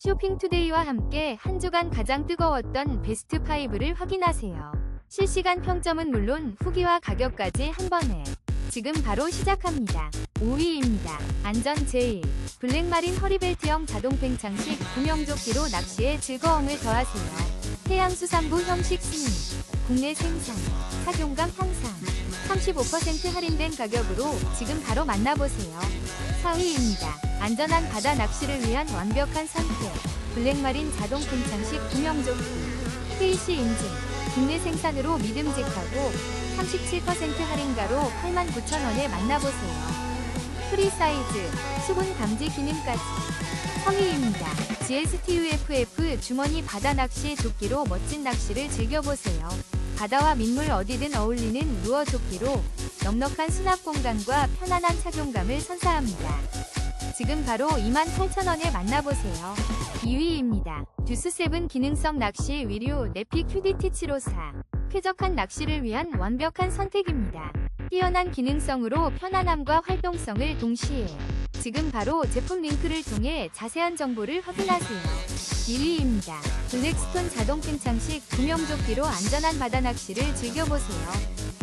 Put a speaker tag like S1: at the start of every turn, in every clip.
S1: 쇼핑투데이와 함께 한 주간 가장 뜨거웠던 베스트 5를 확인하세요. 실시간 평점은 물론 후기와 가격까지 한 번에 지금 바로 시작합니다. 5위입니다. 안전 제일 블랙마린 허리벨트형 자동팽 장식 구명조끼로 낚시에 즐거움을 더하세요. 해양수산부 형식 승인 국내 생산 착용감 향상 35% 할인된 가격으로 지금 바로 만나보세요. 4위입니다. 안전한 바다 낚시를 위한 완벽한 선택. 블랙마린 자동 팽창식 구명조끼. KC 인증. 국내 생산으로 믿음직하고 37% 할인가로 89,000원에 만나보세요. 프리 사이즈, 수분 감지 기능까지. 성의입니다. GSTUFF 주머니 바다 낚시 조끼로 멋진 낚시를 즐겨보세요. 바다와 민물 어디든 어울리는 루어 조끼로 넉넉한 수납 공간과 편안한 착용감을 선사합니다. 지금 바로 28,000원에 만나보세요. 2위입니다. 듀스7 기능성 낚시 위류 네피 큐디티 754. 쾌적한 낚시를 위한 완벽한 선택입니다. 뛰어난 기능성으로 편안함과 활동성을 동시에 지금 바로 제품 링크를 통해 자세한 정보를 확인하세요. 1위입니다. 블랙스톤 자동 팽창식 구명조끼로 안전한 바다 낚시를 즐겨보세요.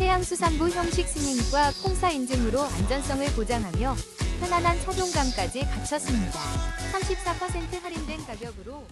S1: 해양수산부 형식 승인과 콩사 인증으로 안전성을 보장하며 편안한 착용감까지 갖췄습니다. 34% 할인된 가격으로